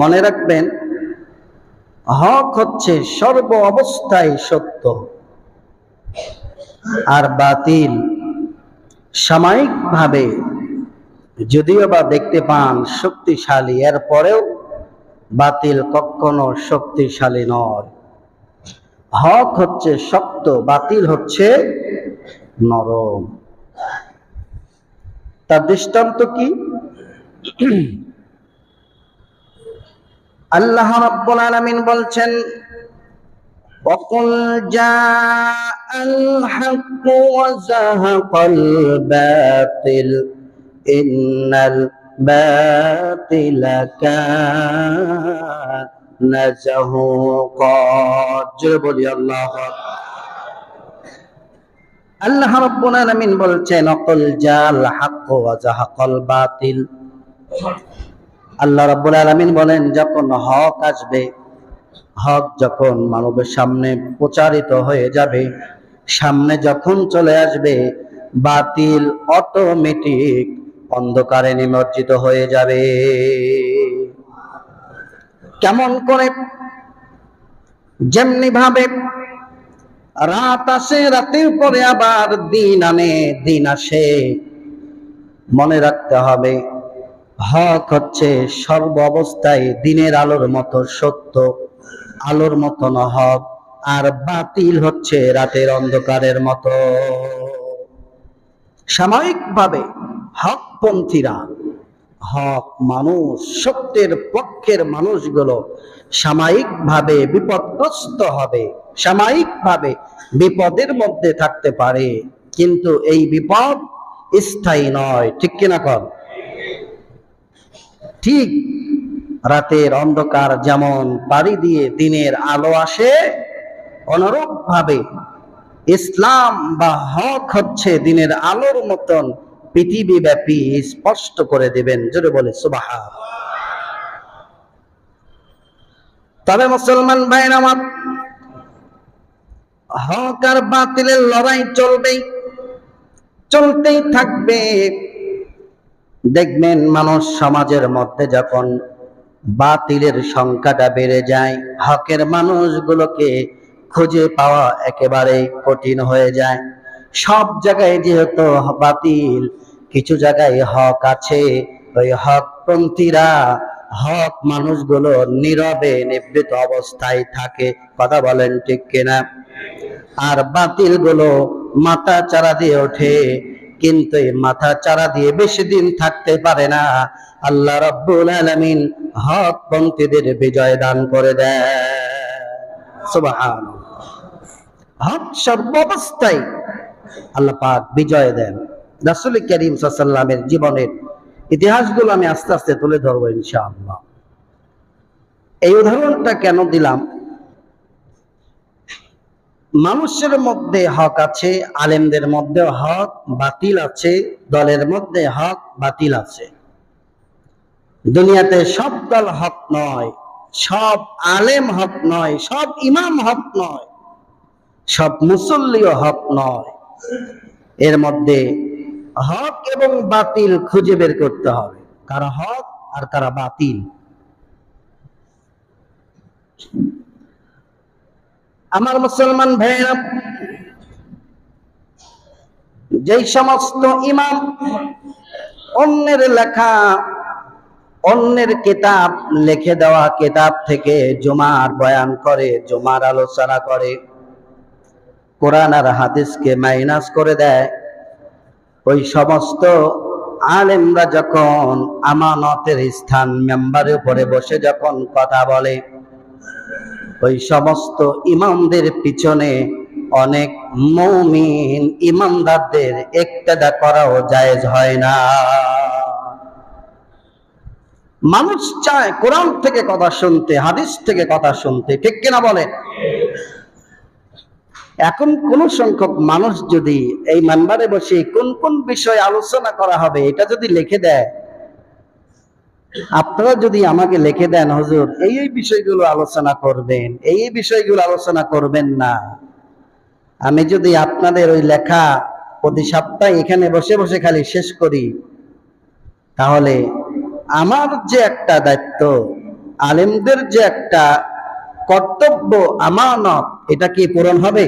মনে রাখবেন, হক হচ্ছে সর্ব অবস্থায় সত্য আর বাতিল সাময়িকভাবে। যদিও বা দেখতে পান শক্তিশালী, এর পরেও বাতিল কখনো শক্তিশালী নয়। হক হচ্ছে শক্ত, বাতিল হচ্ছে নরম। তার দৃষ্টান্ত কি? আল্লাহ রাব্বুল আলামিন বলছেন وقل جاء الحق وزهق الباطل إن الباطل كان زهوقا জোরে বলি আল্লাহ আল্লাহ রাব্বুল আলামিন বলছেন অকল জাল হাক্ক ওয়া জাহাকাল বাতিল আল্লাহ রাব্বুল আলামিন বলেন, যখন হক আসবে, হক যখন মানবের সামনে প্রচারিত হয়ে যাবে, সামনে যখন চলে আসবে, বাতিল অটোমেটিক অন্ধকারে নিমজ্জিত হয়ে যাবে। কেমন করে? যেমনি ভাবে রাত আসে, রাতের পরে আবার দিন আনে, দিন আসে, মনে রাখতে হবে হক হচ্ছে সর্ব অবস্থায় দিনের আলোর মতো সত্য, আলোর মতন হক আর বাতিল হচ্ছে রাতের অন্ধকারের মতো। সাময়িকভাবে হকপন্থীরা, হক মানুষ, সত্যের পক্ষের মানুষগুলো সাময়িকভাবে বিপদগ্রস্ত হবে, সাময়িকভাবে বিপদের মধ্যে থাকতে পারে। কিন্তু এই বিপদ স্থায়ী নয়, ঠিক কিনা কর ঠিক রাতের অন্ধকার যেমন পাড়ি দিয়ে দিনের আলো আসে অনুরূপ ভাবে ইসলাম বা হক হচ্ছে দিনের আলোর মতন পৃথিবী ব্যাপী স্পষ্ট করে দেবেন। জোরে বলে সুবাহ তবে মুসলমান ভাইর আমার, হক আর বাতিলের লড়াই চলবেই, চলতেই থাকবে দেখবেন মানুষ সমাজের মধ্যে যখন বাতিলের সংখ্যাটা বেড়ে যায়, হকের মানুষগুলোকে খুঁজে পাওয়া একেবারে কঠিন হয়ে যায়। সব জায়গায় যেহেতু বাতিল, কিছু জায়গায় হক আছে, ওই হকপন্থীরা হক মানুষগুলো নীরবে নিবৃত অবস্থায় থাকে। কথা বলেন ঠিক কিনা? আর বাতিলগুলো মাথা চারা দিয়ে ওঠে কিন্তু মাথা চারা দিয়ে বেশি দিন থাকতে পারে না। আল্লাহ রব্বুল আলামিন হক পন্থীদের বিজয় দান করে দেয় হক সর্বাবস্থায় আল্লাহ পাক বিজয় দেন। রাসূল করিম সাল্লামের জীবনের ইতিহাসগুলো আমি আস্তে আস্তে তুলে ধরবো ইনশাআল্লাহ। এই উদাহরণটা কেন দিলাম? মানুষের মধ্যে হক আছে, আলেমদের মধ্যে হক বাতিল আছে, দলের মধ্যে হক বাতিল আছে। দুনিয়াতে সব দল হক নয়, সব আলেম হক নয়, সব ইমাম হক নয়, সব মুসল্লিও হক নয়। এর মধ্যে হক এবং বাতিল খুঁজে বের করতে হবে, কারা হক আর কারা বাতিল। আমার মুসলমান ভাইয়েরা, যেই সমস্ত ইমাম, অন্যের লেখা, অন্যের কিতাব লিখে দেওয়া কিতাব থেকে জুমার বয়ান করে, জুমার আলোচনা করে, কোরআন আর হাদিসকে মাইনাস করে দেয়। ওই সমস্ত আলেমরা যখন আমানতের স্থান মেম্বারের উপরে বসে যখন কথা বলে ওই সমস্ত ইমামদের পিছনে অনেক মৌমিন ইমানদারদের একটাদা করাও জায়েজ হয় না। মানুষ চায় কোরআন থেকে কথা শুনতে, হাদিস থেকে কথা শুনতে, ঠিক কিনা বলে? এখন কোন সংখ্যক মানুষ যদি এই মেম্বারে বসে কোন কোন বিষয় আলোচনা করা হবে, এটা যদি লিখে দেয় আপনারা যদি আমাকে লিখে দেন, হুজুর, এই এই বিষয়গুলো আলোচনা করবেন, এই এই বিষয়গুলো আলোচনা করবেন না। আমি যদি আপনাদের ওই লেখা প্রতি সপ্তাহে এখানে বসে বসে খালি শেষ করি, তাহলে আমার যে একটা দায়িত্ব, আলেমদের যে একটা কর্তব্য, আমানত, এটা কি পূরণ হবে?